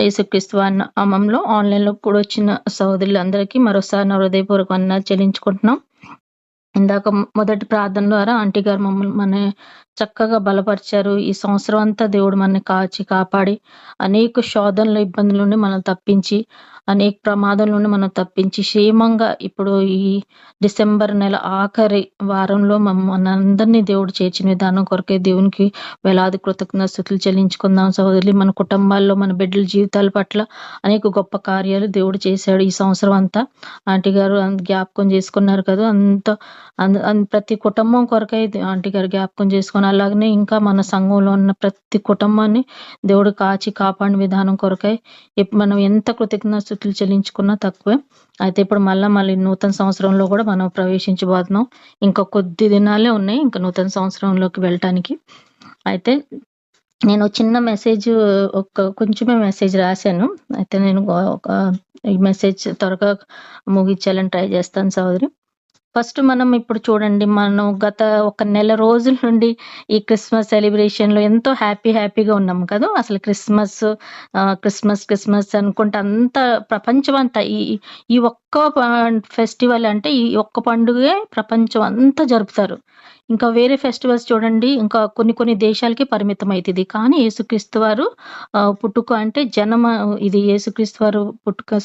యేసుక్రీస్తు వారి నామంలో ఆన్లైన్లో కూడా వచ్చిన సహోదరులందరికీ మరోసారి నా హృదయపూర్వక వందనాలు చెల్లించుకుంటున్నాం. ఇందాక మొదటి ప్రార్థన ద్వారా ఆంటీ గారు మమ్మల్ని మన చక్కగా బలపరిచారు. ఈ సంవత్సరం అంతా దేవుడు మనని కాచి కాపాడి అనేక శోధనలు ఇబ్బందుల నుండి మనం తప్పించి అనేక ప్రమాదాల నుండి మనం తప్పించి క్షేమంగా ఇప్పుడు ఈ డిసెంబర్ నెల ఆఖరి వారంలో మనందరినీ దేవుడు చేర్చిన విధానం కొరకే దేవునికి వేలాది కృతజ్ఞత స్థుతులు చెల్లించుకుందాం. సహోదరులు మన కుటుంబాల్లో మన బిడ్డల జీవితాల పట్ల అనేక గొప్ప కార్యాలు దేవుడు చేశాడు ఈ సంవత్సరం అంతా. ఆంటీ గారు జ్ఞాపకం చేసుకున్నారు కదా అంత ప్రతి కుటుంబం కొరకై ఆంటీ గారు జ్ఞాపకం చేసుకుని అలాగనే ఇంకా మన సంఘంలో ఉన్న ప్రతి కుటుంబాన్ని దేవుడు కాచి కాపాడిన విధానం కొరకై మనం ఎంత కృతజ్ఞతలు చెల్లించుకున్నా తక్కువే. అయితే ఇప్పుడు మళ్ళా మళ్ళీ నూతన సంవత్సరంలో కూడా మనం ప్రవేశించబోతున్నాం. ఇంకా కొద్ది దినాలే ఉన్నాయి ఇంకా నూతన సంవత్సరంలోకి వెళ్ళటానికి. అయితే నేను చిన్న మెసేజ్ ఒక కొంచెమే మెసేజ్ రాశాను. అయితే నేను ఒక ఈ మెసేజ్ త్వరగా ముగించాలని ట్రై చేస్తాను సోదరి ఫస్ట్ మనం ఇప్పుడు చూడండి మనం గత ఒక నెల రోజుల నుండి ఈ క్రిస్మస్ సెలబ్రేషన్లో ఎంతో హ్యాపీ హ్యాపీగా ఉన్నాం కదా. అసలు క్రిస్మస్ క్రిస్మస్ క్రిస్మస్ అనుకుంటే అంత ప్రపంచం అంతా ఈ ఈ ఒక్క ఫెస్టివల్ అంటే ఈ ఒక్క పండుగే ప్రపంచం అంతా జరుపుతారు. ఇంకా వేరే ఫెస్టివల్స్ చూడండి ఇంకా కొన్ని కొన్ని దేశాలకి పరిమితం అవుతుంది కానీ యేసుక్రీస్తు వారు పుట్టుక అంటే జనమ ఇది యేసుక్రీస్తు వారు పుట్టుక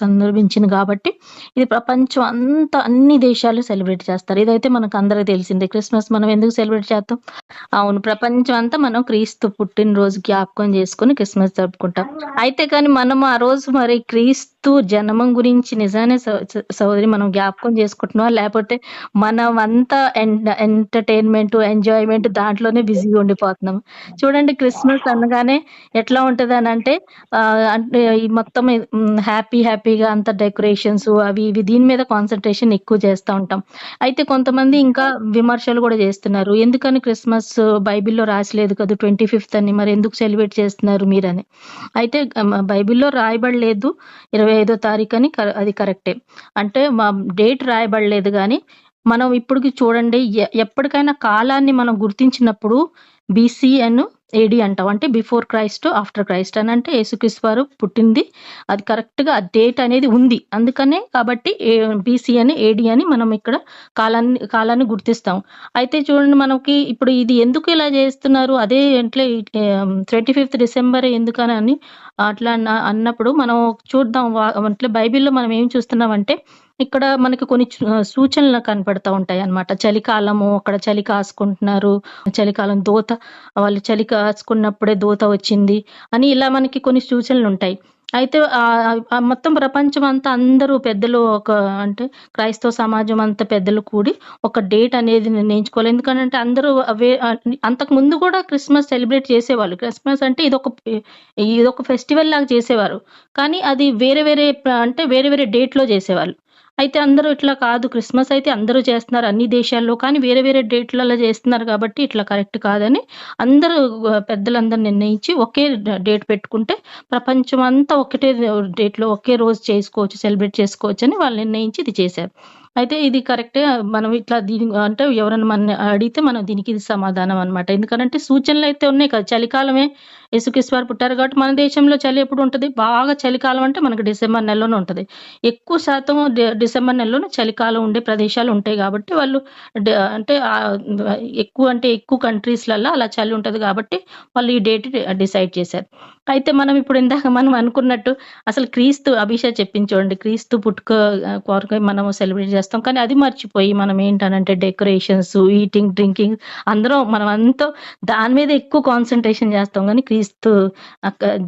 సందర్భించింది కాబట్టి ఇది ప్రపంచం అంతా అన్ని దేశాలు సెలబ్రేట్ చేస్తారు. ఇదైతే మనకు అందరికి తెలిసిందే. క్రిస్మస్ మనం ఎందుకు సెలబ్రేట్ చేస్తాం? అవును ప్రపంచం అంతా మనం క్రీస్తు పుట్టినరోజు జ్ఞాపకం చేసుకుని క్రిస్మస్ జరుపుకుంటాం. అయితే కానీ మనం ఆ రోజు మరి క్రీస్తు జన్మం గురించి నిజానే సోదరి మనం జ్ఞాపకం చేసుకుంటున్నాం లేకపోతే మనం అంతా ఎంటర్టైన్మెంట్ ఎంజాయ్మెంట్ దాంట్లోనే బిజీగా ఉండిపోతున్నాం. చూడండి క్రిస్మస్ అనగానే ఎట్లా ఉంటుంది అని అంటే అంటే మొత్తం హ్యాపీ హ్యాపీగా అంత డెకరేషన్స్ అవి ఇవి దీని మీద కాన్సన్ట్రేషన్ ఎక్కువ చేస్తూ ఉంటాం. అయితే కొంతమంది ఇంకా విమర్శలు కూడా చేస్తున్నారు. ఎందుకని క్రిస్మస్ బైబిల్లో రాసలేదు కదా ట్వంటీ ఫిఫ్త్ అని మరి ఎందుకు సెలబ్రేట్ చేస్తున్నారు మీరని? అయితే బైబిల్లో రాయబడలేదు. ఇరవై ఐదో తారీఖు అని అది కరెక్టే. అంటే మా డేట్ రాయబడలేదు కానీ మనం ఇప్పటికి చూడండి ఎప్పటికైనా కాలాన్ని మనం గుర్తించినప్పుడు బీసీఎన్ ఏడి అంటాం అంటే బిఫోర్ క్రైస్ట్ ఆఫ్టర్ క్రైస్ట్ అని అంటే యేసుక్రీస్తు వారు పుట్టింది. అది కరెక్ట్గా ఆ డేట్ అనేది ఉంది. అందుకనే కాబట్టి బీసీ అని ఏడి అని మనం ఇక్కడ కాలాన్ని కాలాన్ని గుర్తిస్తాం. అయితే చూడండి మనకి ఇప్పుడు ఇది ఎందుకు ఇలా చేస్తున్నారు? అదే అంటే ట్వంటీ ఫిఫ్త్ డిసెంబర్ ఎందుకని అని అట్లా అన్నప్పుడు మనం చూద్దాం. అంటే బైబిల్లో మనం ఏం చూస్తున్నామంటే ఇక్కడ మనకి కొన్ని సూచనలు కనపడతా ఉంటాయి అన్నమాట. చలికాలము అక్కడ చలి కాసుకుంటున్నారు చలికాలం దోత వాళ్ళు చలి కాసుకున్నప్పుడే దోత వచ్చింది అని ఇలా మనకి కొన్ని సూచనలు ఉంటాయి. అయితే మొత్తం ప్రపంచం అంతా అందరూ పెద్దలు ఒక అంటే క్రైస్తవ సమాజం అంతా పెద్దలు కూడి ఒక డేట్ అనేది నిర్ణయించుకోవాలి. ఎందుకంటే అందరూ అవే అంతకు ముందు కూడా క్రిస్మస్ సెలబ్రేట్ చేసేవాళ్ళు. క్రిస్మస్ అంటే ఇదొక ఇదొక ఫెస్టివల్ లాగా చేసేవారు. కానీ అది వేరే వేరే అంటే వేరే వేరే డేట్లో చేసేవాళ్ళు. అయితే అందరూ ఇట్లా కాదు. క్రిస్మస్ అయితే అందరూ చేస్తున్నారు అన్ని దేశాల్లో కానీ వేరే వేరే డేట్లలో చేస్తున్నారు కాబట్టి ఇట్లా కరెక్ట్ కాదని అందరూ పెద్దలందరూ నిర్ణయించి ఒకే డేట్ పెట్టుకుంటే ప్రపంచం అంతా ఒకటే డేట్లో ఒకే రోజు చేసుకోవచ్చు సెలబ్రేట్ చేసుకోవచ్చు అని వాళ్ళు నిర్ణయించి ఇది చేశారు. అయితే ఇది కరెక్టే మనం ఇట్లా దీని అంటే ఎవరైనా మన అడిగితే మనం దీనికి ఇది సమాధానం అనమాట ఎందుకంటే సూచనలు అయితే ఉన్నాయి కదా చలికాలమే ఇసుకిశ్వారు పుట్టారు కాబట్టి మన దేశంలో చలి ఎప్పుడు ఉంటుంది? బాగా చలికాలం అంటే మనకి డిసెంబర్ నెలలోనే ఉంటుంది. ఎక్కువ శాతం డిసెంబర్ నెలలోనే చలికాలం ఉండే ప్రదేశాలు ఉంటాయి కాబట్టి వాళ్ళు అంటే ఎక్కువ అంటే ఎక్కువ కంట్రీస్లలో అలా చలి ఉంటుంది కాబట్టి వాళ్ళు ఈ డేట్ డిసైడ్ చేశారు. అయితే మనం ఇప్పుడు ఇందాక మనం అనుకున్నట్టు అసలు క్రీస్తు అభిషేక్ చెప్పించండి క్రీస్తు పుట్టుక కొరకు మనం సెలబ్రేట్ చేస్తాం. కానీ అది మర్చిపోయి మనం ఏంటనంటే డెకరేషన్స్ ఈటింగ్ డ్రింకింగ్ అందరం మనం అంతా దాని మీద ఎక్కువ కాన్సన్ట్రేషన్ చేస్తాం. కానీ క్రీస్తు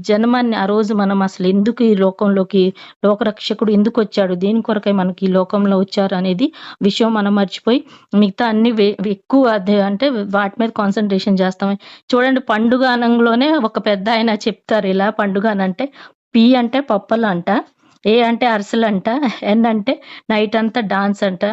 జన్మాన్ని ఆ రోజు మనం అసలు ఎందుకు ఈ లోకంలోకి లోకరక్షకుడు ఎందుకు వచ్చాడు? దేని కొరకై మనకి ఈ లోకంలో వచ్చారు అనేది విషయం మనం మర్చిపోయి మిగతా అన్ని ఎక్కువ అదే అంటే వాటి మీద కాన్సన్ట్రేషన్ చేస్తాం. చూడండి పండుగ అనంలోనే ఒక పెద్ద ఆయన చెప్తారు ఇలా పండుగ అనంటే పి అంటే పప్పలు అంట ఏ అంటే అరసలు అంట ఎన్ అంటే నైట్ అంతా డాన్స్ అంట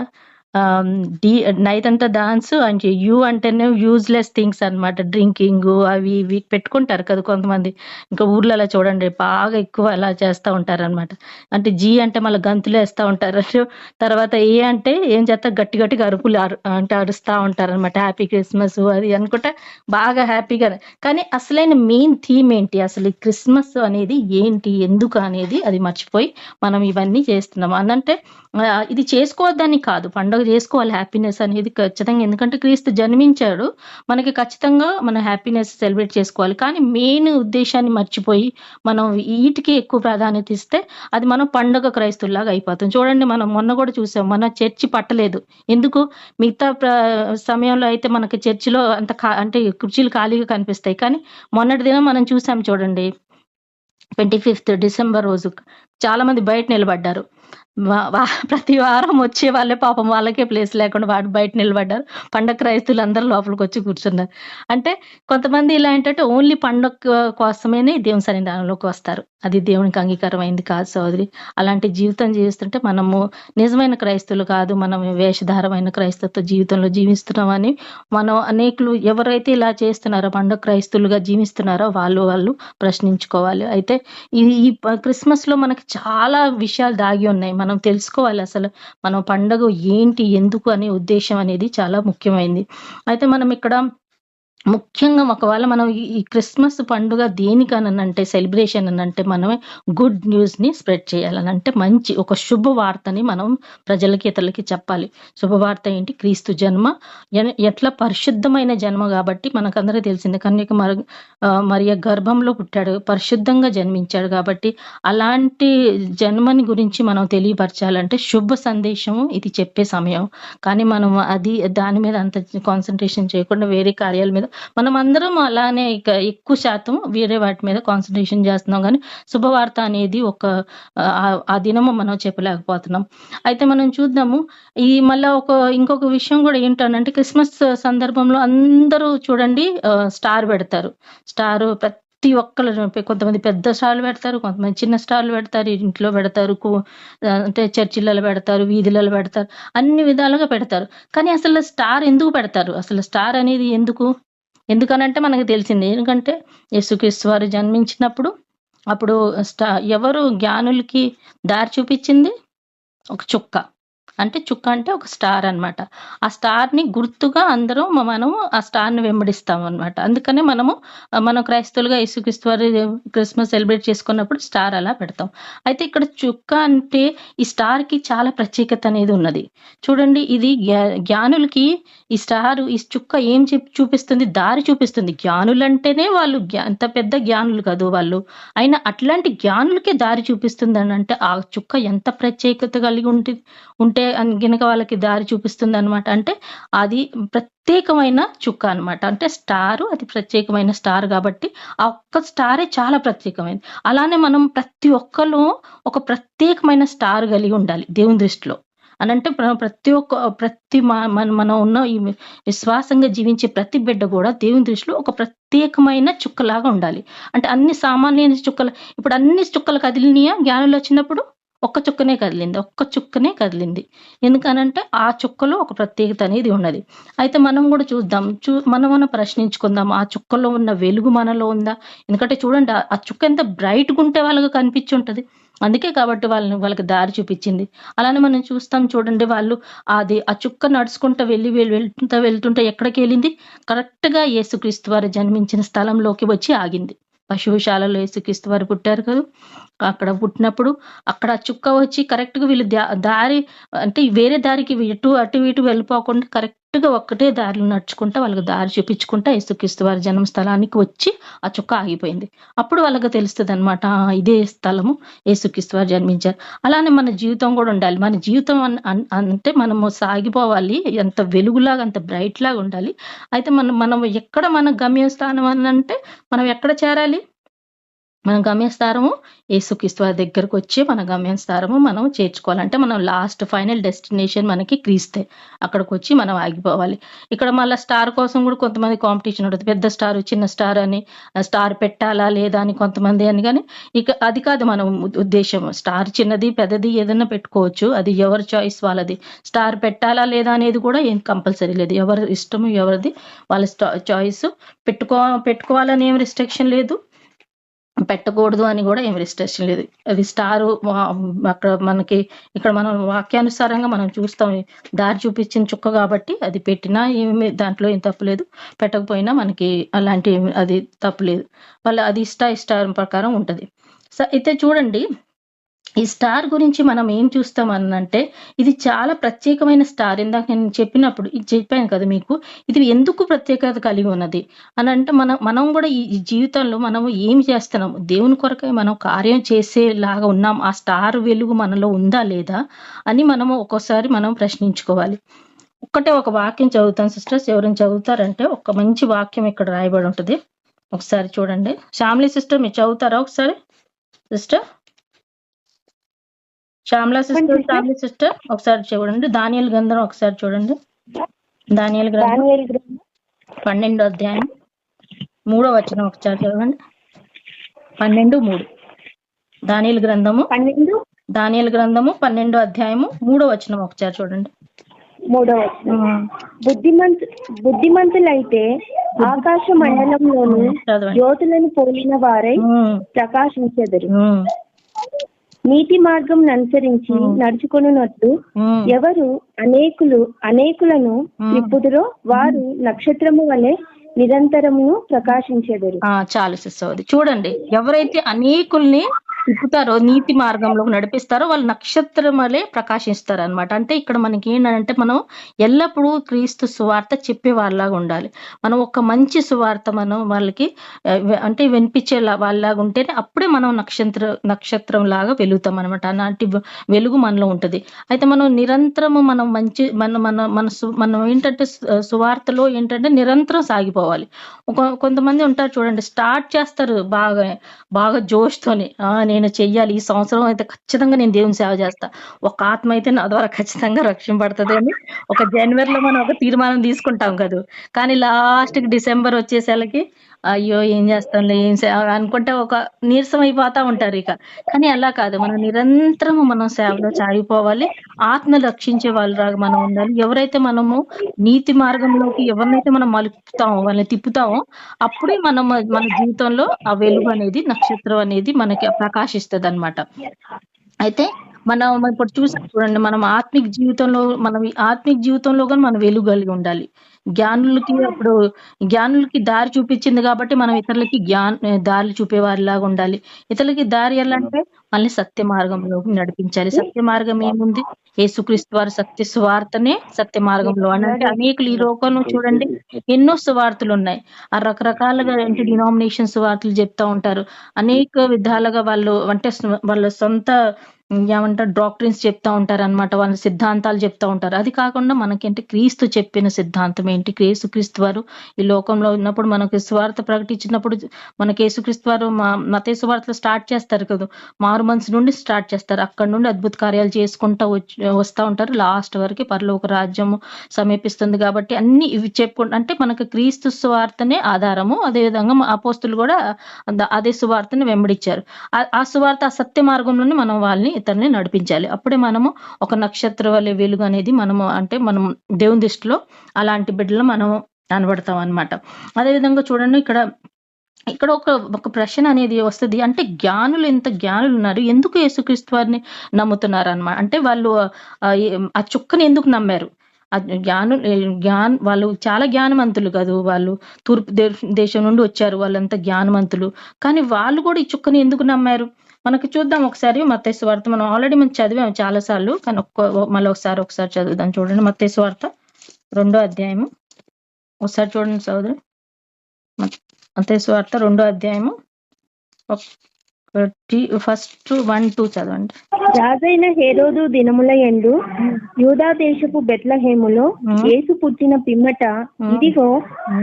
డి నైట్ అంతా డాన్స్ అండ్ యూ అంటేనే యూజ్లెస్ థింగ్స్ అన్నమాట. డ్రింకింగ్ అవి ఇవి పెట్టుకుంటారు కదా కొంతమంది. ఇంకా ఊర్లలో చూడండి బాగా ఎక్కువ అలా చేస్తూ ఉంటారు అనమాట అంటే జీ అంటే మళ్ళీ గంతులు వేస్తూ ఉంటారు. తర్వాత ఏ అంటే ఏం చేస్తారు గట్టి గట్టిగా అరుపులు అరు అంటే అరుస్తూ ఉంటారు అనమాట హ్యాపీ క్రిస్మస్ అది అనుకుంటే బాగా హ్యాపీగా కానీ అసలైన మెయిన్ థీమ్ ఏంటి? అసలు క్రిస్మస్ అనేది ఏంటి? ఎందుకు అనేది అది మర్చిపోయి మనం ఇవన్నీ చేస్తున్నాం. అనంటే ఇది చేసుకోవద్దని కాదు. పండుగ చేసుకోవాలి హ్యాపీనెస్ అనేది ఖచ్చితంగా. ఎందుకంటే క్రీస్తు జన్మించాడు. మనకి ఖచ్చితంగా మన హ్యాపీనెస్ సెలబ్రేట్ చేసుకోవాలి. కానీ మెయిన్ ఉద్దేశాన్ని మర్చిపోయి మనం వీటికి ఎక్కువ ప్రాధాన్యత ఇస్తే అది మనం పండుగ క్రైస్తువులాగా అయిపోతుంది చూడండి మనం మొన్న కూడా చూసాం. మన చర్చి పట్టలేదు. ఎందుకు? మిగతా సమయంలో అయితే మనకి చర్చిలో అంత అంటే కుర్చీలు ఖాళీగా కనిపిస్తాయి. కానీ మొన్నటి దినం మనం చూసాం చూడండి ట్వంటీ ఫిఫ్త్ డిసెంబర్ రోజు. చాలా మంది బయట నిలబడ్డారు. ప్రతి వారం వచ్చే వాళ్ళే పాపం వాళ్ళకే ప్లేస్ లేకుండా వాడు బయట నిలబడ్డారు. పండగ క్రైస్తులు అందరూ లోపలికి వచ్చి కూర్చున్నారు. అంటే కొంతమంది ఇలా ఏంటంటే ఓన్లీ పండగ కోసమేనే దేవుని సన్నిధానంలోకి వస్తారు. అది దేవునికి అంగీకారమైంది కాదు సోదరి. అలాంటి జీవితం జీవిస్తుంటే మనము నిజమైన క్రైస్తువులు కాదు మనం వేషధారమైన క్రైస్తవ జీవితంలో జీవిస్తున్నామని మనం అనేకులు ఎవరైతే ఇలా చేస్తున్నారో పండుగ క్రైస్తువులుగా జీవిస్తున్నారో వాళ్ళు వాళ్ళు ప్రశ్నించుకోవాలి. అయితే ఈ ఈ క్రిస్మస్లో మనకి చాలా విషయాలు దాగి ఉన్నాయి. మనం తెలుసుకోవాలి అసలు మనం పండగ ఏంటి ఎందుకు అనే ఉద్దేశం అనేది చాలా ముఖ్యమైంది. అయితే మనం ఇక్కడ ముఖ్యంగా ఒకవేళ మనం ఈ క్రిస్మస్ పండుగ దేనికని అంటే సెలబ్రేషన్ అని అంటే మనమే గుడ్ న్యూస్ని స్ప్రెడ్ చేయాలని అంటే మంచి ఒక శుభవార్తని మనం ప్రజలకి ఇతరులకి చెప్పాలి. శుభవార్త ఏంటి? క్రీస్తు జన్మ. ఎట్లా పరిశుద్ధమైన జన్మ కాబట్టి మనకందరూ తెలిసిందే. కన్యక మరి మరియ గర్భంలో పుట్టాడు. పరిశుద్ధంగా జన్మించాడు కాబట్టి అలాంటి జన్మని గురించి మనం తెలియపరచాలంటే శుభ సందేశము ఇది చెప్పే సమయం. కానీ మనం అది దాని మీద అంత కాన్సన్ట్రేషన్ చేయకుండా వేరే కార్యాల మీద మనం అందరం అలానే ఇక ఎక్కువ శాతం వేరే వాటి మీద కాన్సన్ట్రేషన్ చేస్తున్నాం. కానీ శుభవార్త అనేది ఒక ఆ- దినము మనం చెప్పలేకపోతున్నాం. అయితే మనం చూద్దాము. ఈ మళ్ళీ ఒక ఇంకొక విషయం కూడా ఏంటనంటే క్రిస్మస్ సందర్భంలో అందరూ చూడండి స్టార్ పెడతారు. స్టార్ ప్రతి ఒక్కరు కొంతమంది పెద్ద స్టార్లు పెడతారు కొంతమంది చిన్న స్టార్లు పెడతారు ఇంట్లో పెడతారు అంటే చర్చిలలో పెడతారు వీధులలో పెడతారు అన్ని విధాలుగా పెడతారు. కానీ అసలు స్టార్ ఎందుకు పెడతారు? అసలు స్టార్ అనేది ఎందుకు? ఎందుకనంటే మనకు తెలిసింది ఎందుకంటే యేసుక్రీస్తు వారు జన్మించినప్పుడు అప్పుడు స్టా ఎవరు జ్ఞానులకి దారి చూపించింది? ఒక చుక్క. అంటే చుక్క అంటే ఒక స్టార్ అన్నమాట. ఆ స్టార్ని గుర్తుగా అందరూ మనము ఆ స్టార్ని వెంబడిస్తాం అన్నమాట. అందుకనే మనము మన మనం క్రైస్తవులుగా యేసుక్రీస్తు వారి క్రిస్మస్ సెలబ్రేట్ చేసుకున్నప్పుడు స్టార్ అలా పెడతాం. అయితే ఇక్కడ చుక్క అంటే ఈ స్టార్కి చాలా ప్రత్యేకత అనేది ఉన్నది. చూడండి ఇది జ్ఞానులకి ఈ స్టార్ ఈ చుక్క ఏం చెప్ చూపిస్తుంది? దారి చూపిస్తుంది. జ్ఞానులు అంటేనే వాళ్ళు అంత పెద్ద జ్ఞానులు కాదు వాళ్ళు. అయినా అట్లాంటి జ్ఞానులకే దారి చూపిస్తుంది అని అంటే ఆ చుక్క ఎంత ప్రత్యేకత కలిగి ఉంటే ఉంటే గినక వాళ్ళకి దారి చూపిస్తుంది అనమాట అంటే అది ప్రత్యేకమైన చుక్క అనమాట అంటే స్టార్ అది ప్రత్యేకమైన స్టార్ కాబట్టి ఆ ఒక్క స్టారే చాలా ప్రత్యేకమైనది అలానే మనం ప్రతి ఒక్కరు ఒక ప్రత్యేకమైన స్టార్ కలిగి ఉండాలి దేవుని దృష్టిలో. అని అంటే ప్ర- ప్రతి ఒక్క ప్రతి మన మనం ఉన్న ఈ విశ్వాసంగా జీవించే ప్రతి బిడ్డ కూడా దేవుని దృష్టిలో ఒక ప్రత్యేకమైన చుక్కలాగా ఉండాలి. అంటే అన్ని సామాన్యమైన చుక్కలు ఇప్పుడు అన్ని చుక్కలు కదిలినాయా? జ్ఞానులు వచ్చినప్పుడు ఒక్క చుక్కనే కదిలింది ఒక్క చుక్కనే కదిలింది. ఎందుకనంటే ఆ చుక్కలో ఒక ప్రత్యేకత అనేది ఉన్నది. అయితే మనం కూడా చూద్దాం చూ మనం మనం ప్రశ్నించుకుందాం ఆ చుక్కలో ఉన్న వెలుగు మనలో ఉందా? ఎందుకంటే చూడండి ఆ- చుక్క ఎంత బ్రైట్గా ఉంటే వాళ్ళకి కనిపించి ఉంటుంది అందుకే కాబట్టి వాళ్ళని వాళ్ళకి దారి చూపించింది. అలానే మనం చూస్తాం చూడండి వాళ్ళు అది ఆ చుక్క నడుచుకుంటూ వెళ్ళి వెళ్ళి వెళ్తుంటా వెళ్తుంటే ఎక్కడికి వెళ్ళింది? కరెక్ట్గా యేసుక్రీస్తు వారు జన్మించిన స్థలంలోకి వచ్చి ఆగింది. పశువుశాలలో యేసుక్రీస్తు వారు పుట్టారు కదా. అక్కడ పుట్టినప్పుడు అక్కడ ఆ చుక్క వచ్చి కరెక్ట్గా వీళ్ళు దారి అంటే వేరే దారికి ఇటు అటు ఇటు వెళ్ళిపోకుండా కరెక్ట్గా ఒక్కటే దారిలో నడుచుకుంటా వాళ్ళకి దారి చూపించుకుంటా యేసుక్రీస్తు వారి జన్మ స్థలానికి వచ్చి ఆ చుక్క ఆగిపోయింది. అప్పుడు వాళ్ళకి తెలుస్తుంది అనమాట ఇదే స్థలము యేసుక్రీస్తు వారు జన్మించారు. అలానే మన జీవితం కూడా ఉండాలి. మన జీవితం అన్- అన్- అంటే మనము సాగిపోవాలి ఎంత వెలుగులాగా అంత బ్రైట్ లాగా ఉండాలి. అయితే మనం మనం ఎక్కడ మన గమ్యస్థానం అని అంటే మనం ఎక్కడ చేరాలి? మన గమ్యస్థానము యేసుక్రీస్తు వారి దగ్గరకు వచ్చి మన గమ్యస్థానము మనం చేర్చుకోవాలంటే మనం లాస్ట్ ఫైనల్ డెస్టినేషన్ మనకి క్రీస్తే. అక్కడికి వచ్చి మనం ఆగిపోవాలి. ఇక్కడ మళ్ళీ స్టార్ కోసం కూడా కొంతమంది కాంపిటీషన్ ఉంటుంది. పెద్ద స్టార్ చిన్న స్టార్ అని స్టార్ పెట్టాలా లేదా అని కొంతమంది అని కానీ ఇక అది కాదు మన ఉద్దేశం. స్టార్ చిన్నది పెద్దది ఏదైనా పెట్టుకోవచ్చు. అది ఎవరి చాయిస్ వాళ్ళది. స్టార్ పెట్టాలా లేదా అనేది కూడా ఏం కంపల్సరీ లేదు. ఎవరి ఇష్టము ఎవరిది వాళ్ళ చాయిస్ పెట్టుకో పెట్టుకోవాలని ఏం రిస్ట్రిక్షన్ లేదు. పెట్టకూడదు అని కూడా ఏం రిస్ట్రిక్షన్ లేదు. అది స్టార్ అక్కడ మనకి ఇక్కడ మనం వాక్యానుసారంగా మనం చూస్తాం. దారి చూపించిన చుక్క కాబట్టి అది పెట్టినా ఏమి దాంట్లో ఏం తప్పులేదు పెట్టకపోయినా మనకి అలాంటి అది తప్పులేదు వాళ్ళ అది ఇష్ట ఇష్ట ప్రకారం ఉంటుంది. సో అయితే చూడండి ఈ స్టార్ గురించి మనం ఏం చూస్తాం అనంటే ఇది చాలా ప్రత్యేకమైన స్టార్. ఇందాక నేను చెప్పినప్పుడు ఇది చెప్పాను కదా మీకు ఇది ఎందుకు ప్రత్యేకత కలిగి ఉన్నది? అని అంటే మనం మనం కూడా ఈ జీవితంలో మనం ఏం చేస్తున్నాం దేవుని కొరకై మనం కార్యం చేసేలాగా ఉన్నాం. ఆ స్టార్ వెలుగు మనలో ఉందా లేదా అని మనము ఒక్కోసారి మనం ప్రశ్నించుకోవాలి. ఒక్కటే ఒక వాక్యం చదువుతాను సిస్టర్స్. ఎవరైనా చదువుతారంటే ఒక మంచి వాక్యం ఇక్కడ రాయబడి ఉంటుంది. ఒకసారి చూడండి. ఫ్యామిలీ సిస్టర్ మీరు చదువుతారా ఒకసారి? Sister? Shyamala sister. Shyamli sister ఒకసారి చూడండి. దానియల్ గ్రంథం ఒకసారి చూడండి. దానియల్ గ్రంథం పన్నెండో అధ్యాయం మూడో వచనం ఒకసారి చదవండి పన్నెండు మూడు. దానియల్ గ్రంథము పన్నెండు. దానియల్ గ్రంథము పన్నెండో అధ్యాయము మూడో వచనం ఒకసారి చూడండి. మూడవ వచనం. బుద్ధిమంతు బుద్ధిమంతులైతే ఆకాశ మండలంలోని చదవండి. జ్యోతులను పోలిన వారై ప్రకాశించెదరు. నీతి మార్గం అనుసరించి నడుచుకొనున్నట్టు ఉమ్. ఎవరు అనేకులు అనేకులను మ్మ్. తిప్పుదురో వారు నక్షత్రము వలె నిరంతరము ప్రకాశించెదరు చాలు సిస్టర్ చూడండి ఎవరైతే అనేకుల్ని తిప్పుతారో నీతి మార్గంలో నడిపిస్తారో వాళ్ళు నక్షత్రం వలె ప్రకాశిస్తారు అనమాట అంటే ఇక్కడ మనకి ఏంటంటే మనం ఎల్లప్పుడూ క్రీస్తు సువార్త చెప్పే వాళ్ళలాగా ఉండాలి. మనం ఒక మంచి సువార్త మనం వాళ్ళకి అంటే వినిపించే వాళ్ళలాగా ఉంటేనే అప్పుడే మనం నక్షత్ర నక్షత్రం లాగా వెలుగుతాం అనమాట అలాంటి వెలుగు మనలో ఉంటది. అయితే మనం నిరంతరము మనం మంచి మన మన మన సు- మనం ఏంటంటే సువార్తలో ఏంటంటే నిరంతరం సాగిపోవాలి. ఒక కొంతమంది ఉంటారు చూడండి స్టార్ట్ చేస్తారు బాగా బాగా జోష్తోని. నేను నేను చెయ్యాలి. ఈ సంవత్సరం అయితే ఖచ్చితంగా నేను దేవుని సేవ చేస్తా. ఒక ఆత్మ అయితే నా ద్వారా ఖచ్చితంగా రక్షింపడుతుంది అని ఒక జనవరిలో మనం ఒక తీర్మానం తీసుకుంటాం కదా. కానీ లాస్ట్కి డిసెంబర్ వచ్చేసరికి అయ్యో ఏం చేస్తాంలే ఏం అనుకుంటే ఒక నీరసం అయిపోతా ఉంటారు ఇక. కానీ అలా కాదు మనం నిరంతరం మనం సేవలో సాగిపోవాలి ఆత్మ రక్షించే వాళ్ళలాగా మనం ఉండాలి. ఎవరైతే మనము నీతి మార్గంలోకి ఎవరినైతే మనం మలుపుతామో వాళ్ళని తిప్పుతామో అప్పుడే మనం మన జీవితంలో ఆ వెలుగు అనేది నక్షత్రం అనేది మనకి ప్రకాశిస్తుంది అనమాట అయితే మనం ఇప్పుడు చూసాం చూడండి మనం ఆత్మిక జీవితంలో మనం ఆత్మిక జీవితంలో కూడా మనం వెలుగలిగి ఉండాలి. జ్ఞానులకి అప్పుడు జ్ఞానులకి దారి చూపించింది కాబట్టి మనం ఇతరులకి జ్ఞాన దారి చూపేవారిలాగా ఉండాలి. ఇతరులకి దారి ఎలా అంటే మళ్ళీ సత్య మార్గంలోకి నడిపించాలి. సత్య మార్గం ఏముంది? యేసుక్రీస్తు వారి సత్య సువార్తనే సత్య మార్గంలో. అని అంటే అనేకులు ఈ లోకంలో చూడండి ఎన్నో సువార్తలు ఉన్నాయి. ఆ రకరకాలుగా అంటే డినామినేషన్ సువార్తలు చెప్తా ఉంటారు. అనేక విధాలుగా వాళ్ళు అంటే వాళ్ళ సొంత ఏమంటారు డాక్టరీన్స్ చెప్తా ఉంటారు అనమాట వాళ్ళ సిద్ధాంతాలు చెప్తా ఉంటారు. అది కాకుండా మనకేంటి? క్రీస్తు చెప్పిన సిద్ధాంతం ఏంటి? క్రీస్తు క్రీస్తు వారు ఈ లోకంలో ఉన్నప్పుడు మనకి స్వార్థ ప్రకటించినప్పుడు మనకి యేసుక్రీస్తు వారు మా మతే వార్తలు స్టార్ట్ చేస్తారు కదా. మారు మనసు నుండి స్టార్ట్ చేస్తారు. అక్కడ నుండి అద్భుత కార్యాలు చేసుకుంటా వస్తా వస్తూ ఉంటారు. లాస్ట్ వరకు పరలోక రాజ్యము సమీపిస్తుంది కాబట్టి అన్ని ఇవి చెప్పుకుంటా అంటే మనకు క్రీస్తు సువార్తనే ఆధారము. అదే విధంగా మా అపోస్తులు కూడా అదే సువార్తని వెంబడించారు. ఆ- ఆ సువార్త ఆ సత్య మార్గంలోనే మనం వాళ్ళని ఇతన్ని నడిపించాలి. అప్పుడే మనము ఒక నక్షత్ర వలె వెలుగు అనేది మనము అంటే మనం దేవుని దృష్టిలో అలాంటి బిడ్డలు మనం కనబడతాం అన్నమాట. అదే విధంగా చూడండి ఇక్కడ ఇక్కడ ఒక ఒక ప్రశ్న అనేది వస్తుంది. అంటే జ్ఞానులు ఎంత జ్ఞానులు ఉన్నారు? ఎందుకు యేసుక్రీస్తు వారిని నమ్ముతున్నారు అన్నమాట? అంటే వాళ్ళు ఆ, చుక్కని ఎందుకు నమ్మారు? ఆ జ్ఞాను జ్ఞాన్ వాళ్ళు చాలా జ్ఞానవంతులు కాదు వాళ్ళు. తూర్పు దేశం నుండి వచ్చారు వాళ్ళంతా జ్ఞానవంతులు. కానీ వాళ్ళు కూడా ఈ చుక్కని ఎందుకు నమ్మారు? మనకి చూద్దాం ఒకసారి మత్తయి వార్త. మనం ఆల్రెడీ మనం చదివాము చాలా సార్లు కానీ ఒక్క మళ్ళీ ఒకసారి ఒకసారి చదువుదాం. చూడండి మత్తయి వార్త రెండో అధ్యాయము. ఒకసారి చూడండి సోదరు. మత్తయి వార్త రెండో అధ్యాయము. ఫస్ట్ వన్ టూ చదవండి రాజైన హేరోదు దినముల ఎందు యూదా దేశపు బెత్లహేములో ఉమ్. యేసు పుట్టిన పిమ్మట. ఇదిగో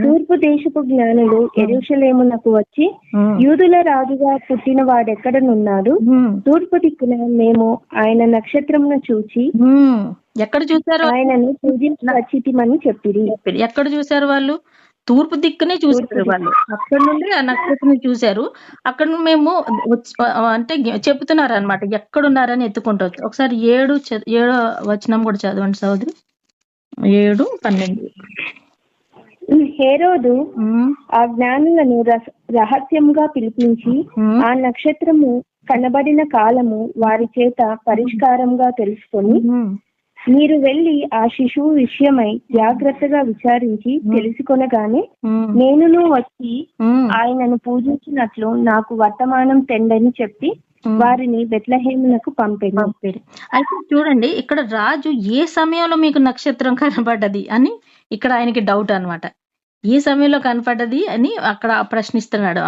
తూర్పు దేశపు జ్ఞానులు ఎరుషలేమునకు వచ్చి. యూదుల రాజుగా పుట్టిన వాడెక్కడనున్నాడు. తూర్పు దిక్కున మేము ఆయన నక్షత్రమును చూచి. ఎక్కడ చూశారు ఆయనను పూజించి వచ్చితిమని చెప్పిరి ఎక్కడ చూశారు వాళ్ళు తూర్పు దిక్కునే చూశారు వాళ్ళు. అక్కడ నుండి ఆ నక్షత్రం చూశారు. అక్కడ నుండి మేము అంటే చెప్తున్నారు అనమాట ఎక్కడున్నారని ఎత్తుకుంటూ ఒకసారి ఏడు ఏడో వచనం కూడా చదవండి సోదరి ఏడు పన్నెండు. హేరోదు. ఆ జ్ఞానులను రహ- రహస్యంగా పిలిపించి. ఆ నక్షత్రము కనబడిన కాలము వారి చేత పరిష్కారంగా తెలుసుకొని. మీరు వెళ్ళి ఆ శిశువు విషయమై జాగ్రత్తగా విచారించి తెలుసుకొనగానే. నేనును వచ్చి. ఆయనను పూజించినట్లు నాకు వర్తమానం తెండని చెప్పి. వారిని బెత్లహేమునకు పంపెను పంపిరి అయితే చూడండి ఇక్కడ రాజు ఏ సమయంలో మీకు నక్షత్రం కనబడ్డది అని ఇక్కడ ఆయనకి డౌట్ అన్నమాట ఈ సమయంలో కనపడ్డది అని అక్కడ ప్రశ్నిస్తున్నాడు.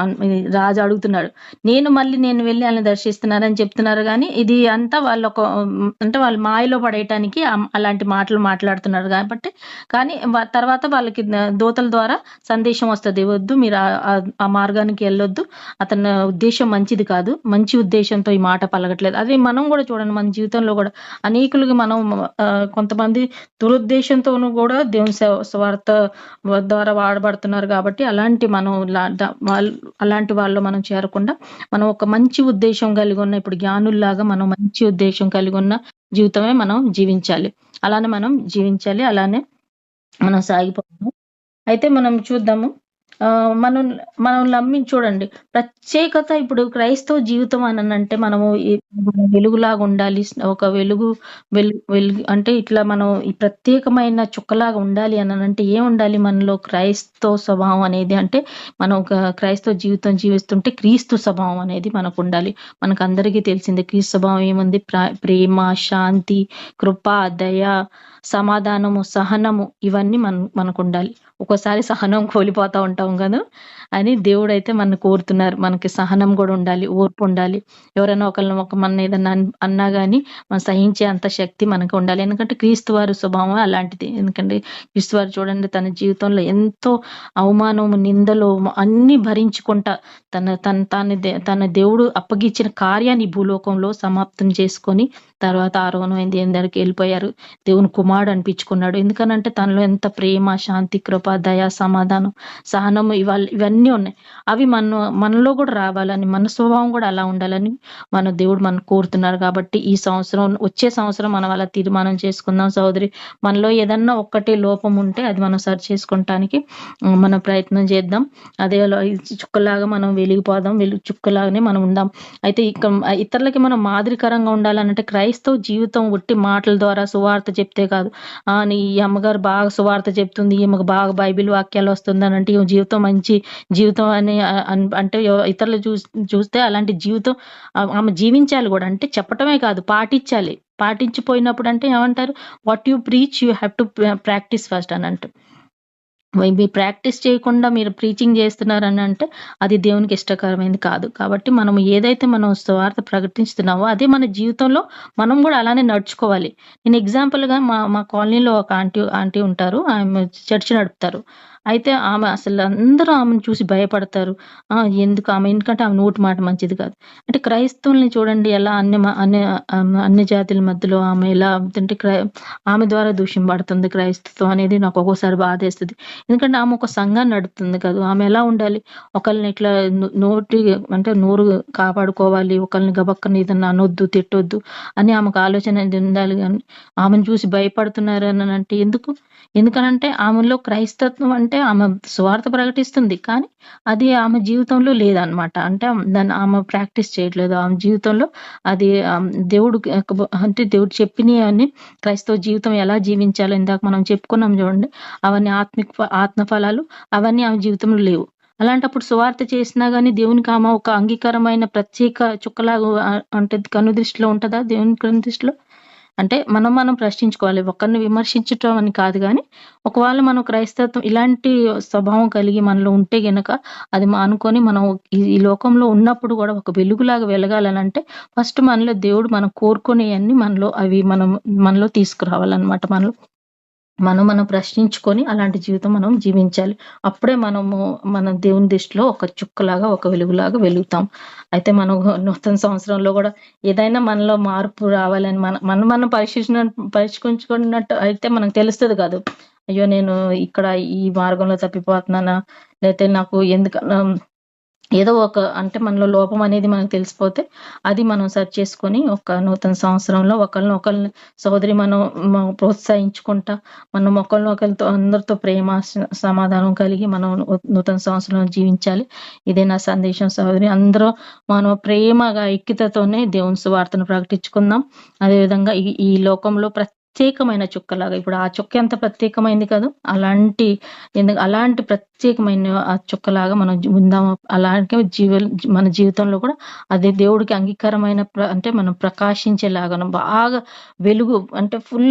రాజు అడుగుతున్నాడు. నేను మళ్ళీ నేను వెళ్ళి వాళ్ళని దర్శిస్తున్నానని చెప్తున్నారు కానీ ఇది అంతా వాళ్ళ ఒక అంటే వాళ్ళు మాయలో పడేయటానికి అలాంటి మాటలు మాట్లాడుతున్నారు కాబట్టి కానీ తర్వాత వాళ్ళకి దోతల దూతల ద్వారా సందేశం వస్తుంది. వద్దు మీరు ఆ- మార్గానికి వెళ్ళొద్దు. అతని ఉద్దేశం మంచిది కాదు. మంచి ఉద్దేశంతో ఈ మాట పలకట్లేదు. అదే మనం కూడా చూడండి మన జీవితంలో కూడా అనేకులకి మనం కొంతమంది దురుద్దేశంతోనూ కూడా దేవుని స్వార్థ ద్వారా వాడబడుతున్నారు కాబట్టి అలాంటి మనం వాళ్ళ- అలాంటి వాళ్ళు మనం చేరకుండా మనం ఒక మంచి ఉద్దేశం కలిగి ఉన్న ఇప్పుడు జ్ఞానుల్లాగా మనం మంచి ఉద్దేశం కలిగి ఉన్న జీవితమే మనం జీవించాలి. అలానే మనం జీవించాలి అలానే మనం సాగిపోతాము. అయితే మనం చూద్దాము. మనం మనం నమ్మి చూడండి. ప్రత్యేకత ఇప్పుడు క్రైస్తవ జీవితం అని అంటే మనము వెలుగులాగా ఉండాలి. ఒక వెలుగు వెలుగు వెలుగు అంటే ఇట్లా మనం ఈ ప్రత్యేకమైన చుక్కలాగా ఉండాలి అని అంటే ఏం ఉండాలి మనలో క్రైస్తవ స్వభావం అనేది? అంటే మనం ఒక క్రైస్తవ జీవితం జీవిస్తుంటే క్రీస్తు స్వభావం అనేది మనకు ఉండాలి. మనకు అందరికీ తెలిసింది క్రీస్తు స్వభావం ఏముంది? ప్ర- ప్రేమ శాంతి కృప దయ సమాధానము సహనము ఇవన్నీ మన మనకు ఉండాలి. ఒక్కోసారి సహనం కోల్పోతా ఉంటాం కదా. అని దేవుడు అయితే మన కోరుతున్నారు. మనకి సహనం కూడా ఉండాలి ఓర్పు ఉండాలి. ఎవరైనా ఒకరిని ఒక మన ఏదన్నా అన్నా కానీ మనం సహించే అంత శక్తి మనకు ఉండాలి. ఎందుకంటే క్రీస్తు వారి స్వభావం అలాంటిది. ఎందుకంటే క్రీస్తు వారు చూడండి తన జీవితంలో ఎంతో అవమానము నిందలు అన్ని భరించుకుంటా తన తన తన దే- తన దేవుడు అప్పగించిన కార్యాన్ని భూలోకంలో సమాప్తం చేసుకొని తర్వాత ఆరోహణమైంది ఎందరికి వెళ్ళిపోయారు. దేవుని కుమారుడు అనిపించుకున్నాడు. ఎందుకనంటే తనలో ఎంత ప్రేమ శాంతి కృప దయ సమాధానం సహనము ఇవాళ ఇవన్నీ ఉన్నాయి. అవి మన మనలో కూడా రావాలని మన స్వభావం కూడా అలా ఉండాలని మన దేవుడు మనం కోరుతున్నారు కాబట్టి ఈ సంవత్సరం వచ్చే సంవత్సరం మనం అలా తీర్మానం చేసుకుందాం సోదరి మనలో ఏదన్నా ఒక్కటే లోపం ఉంటే అది మనం సరి చేసుకుంటానికి మనం ప్రయత్నం చేద్దాం. అదే అలా చుక్కలాగా మనం వెలిగిపోదాం వెలుగు చుక్కలాగానే మనం ఉందాం. అయితే ఇక్కడ ఇతరులకి మనం మాదిరికరంగా ఉండాలనంటే క్రైస్తవ జీవితం ఒట్టి మాటల ద్వారా సువార్త చెప్తే కాదు. నీ ఈ అమ్మగారు బాగా సువార్త చెప్తుంది ఈమెకు బాగా బైబిల్ వాక్యాలు వస్తుంది అని అంటే ఈమె జీవితం మంచి జీవితం అని అంటే ఇతరులు చూ చూస్తే అలాంటి జీవితం ఆమె జీవించాలి కూడా. అంటే చెప్పటమే కాదు పాటించాలి. పాటించిపోయినప్పుడు అంటే ఏమంటారు what you preach you have to practice first అని అంటారు. మీ- ప్రాక్టీస్ చేయకుండా మీరు ప్రీచింగ్ చేస్తున్నారని అంటే అది దేవునికి ఇష్టకరమైనది కాదు. కాబట్టి మనం ఏదైతే మనం స్వార్థ ప్రకటిస్తున్నామో అదే మన జీవితంలో మనం కూడా అలానే నడుచుకోవాలి. నేను ఎగ్జాంపుల్గా గా మా మా కాలనీలో ఒక ఆంటీ ఆంటీ ఉంటారు. ఆమె చర్చ్ నడుపుతారు. అయితే ఆమె అసలు అందరూ ఆమెను చూసి భయపడతారు. ఆ ఎందుకు ఆమె? ఎందుకంటే ఆమె నోటి మాట మంచిది కాదు. అంటే క్రైస్తవుల్ని చూడండి ఎలా అన్ని అన్ని అన్ని జాతుల మధ్యలో ఆమె ఎలా అంటే క్రై ఆమె ద్వారా దూషింపడుతుంది క్రైస్తవం అనేది నాకు ఒక్కోసారి బాధేస్తుంది. ఎందుకంటే ఆమె ఒక సంఘాన్ని నడుపుతుంది కదా. ఆమె ఎలా ఉండాలి? ఒకరిని ఇట్లా నోటి అంటే నోరు కాపాడుకోవాలి ఒకరిని గబక్కని ఏదన్నా అనొద్దు తిట్టొద్దు అని ఆమెకు ఆలోచన ఉండాలి కానీ ఆమెను చూసి భయపడుతున్నారు అని అంటే ఎందుకు? ఎందుకనంటే ఆమెలో క్రైస్తత్వం అంటే ఆమె స్వార్థ ప్రకటిస్తుంది కానీ అది ఆమె జీవితంలో లేదనమాట అంటే దాన్ని ఆమె ప్రాక్టీస్ చేయట్లేదు. ఆమె జీవితంలో అది దేవుడు అంటే దేవుడు చెప్పినవి అని క్రైస్తవ జీవితం ఎలా జీవించాలో ఇందాక మనం చెప్పుకున్నాం చూడండి. అవన్నీ ఆత్మిక ఆత్మ ఫలాలు అవన్నీ ఆమె జీవితంలో లేవు. అలాంటప్పుడు సువార్త చేసినా గానీ దేవునికి ఆమె ఒక అంగీకారమైన ప్రత్యేక చుక్కలాగా అంటే కను దృష్టిలో ఉంటుందా? దేవుని కను దృష్టిలో? అంటే మనం మనం ప్రశ్నించుకోవాలి. ఒకరిని విమర్శించటం అని కాదు కానీ ఒకవేళ మనం క్రైస్తత్వం ఇలాంటి స్వభావం కలిగి మనలో ఉంటే గనక అది అనుకొని మనం ఈ ఈ లోకంలో ఉన్నప్పుడు కూడా ఒక వెలుగులాగా వెలగాలని అంటే ఫస్ట్ మనలో దేవుడు మనం కోరుకునేవన్నీ మనలో అవి మనం మనలో తీసుకురావాలన్నమాట. మనలో మనం మనం ప్రశ్నించుకొని అలాంటి జీవితం మనం జీవించాలి. అప్పుడే మనము మన దేవుని దృష్టిలో ఒక చుక్కలాగా ఒక వెలుగులాగా వెలుగుతాం. అయితే మనం నూతన సంవత్సరంలో కూడా ఏదైనా మనలో మార్పు రావాలని మన మనం మనం పరీక్షించిన పరీక్షించుకున్నట్టు అయితే మనకు తెలుస్తుంది కాదు. అయ్యో నేను ఇక్కడ ఈ మార్గంలో తప్పిపోతున్నానా? లేకపోతే నాకు ఎందుకన్నా ఏదో ఒక అంటే మనలో లోపం అనేది మనకు తెలిసిపోతే అది మనం సెర్చ్ చేసుకొని ఒక నూతన సంవత్సరంలో ఒకరిని ఒకరిని సోదరి మనం ప్రోత్సహించుకుంటా మనం ఒకరిని ఒకరితో అందరితో ప్రేమ సమాధానం కలిగి మనం నూ- నూతన సంవత్సరంలో జీవించాలి. ఇదే నా సందేశం సహోదరి అందరూ మనం ప్రేమగా ఐక్యతతోనే దేవుని సువార్తను ప్రకటించుకుందాం. అదేవిధంగా ఈ ఈ లోకంలో ప్రతి ప్రత్యేకమైన చుక్కలాగా. ఇప్పుడు ఆ చుక్క ఎంత ప్రత్యేకమైంది కదా అలాంటి ఎందుకు అలాంటి ప్రత్యేకమైన ఆ చుక్కలాగా మనం ఉందాము ఉందాం అలాగే జీవ మన జీవితంలో కూడా అదే దేవుడికి అంగీకారమైన అంటే మనం ప్రకాశించేలాగా బాగా వెలుగు అంటే ఫుల్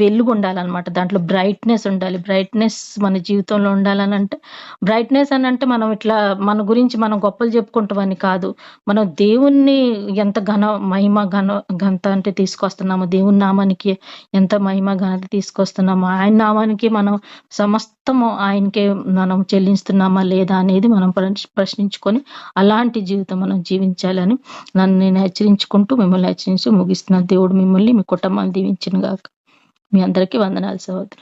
వెలుగు ఉండాలన్నమాట. దాంట్లో బ్రైట్నెస్ ఉండాలి. బ్రైట్నెస్ మన జీవితంలో ఉండాలని అంటే బ్రైట్నెస్ అని అంటే మనం ఇట్లా మన గురించి మనం గొప్పలు చెప్పుకుంటామని కాదు. మనం దేవుణ్ణి ఎంత ఘన మహిమ ఘన ఘనత అంటే తీసుకొస్తున్నాము దేవుని నామానికి ఎంత మహిమ ఘనత తీసుకొస్తున్నాము? ఆయన నామానికి మనం సమస్తము ఆయనకే మనం చెల్లిస్తున్నామా లేదా అనేది మనం ప్రశ్నించుకొని అలాంటి జీవితం మనం జీవించాలని నన్ను నేను హెచ్చరించుకుంటూ మిమ్మల్ని హెచ్చరించి ముగిస్తున్నాను దేవుడు మిమ్మల్ని మీ కుటుంబాన్ని దీవించిన గాక మీ అందరికీ వందనాలు సహోదరు.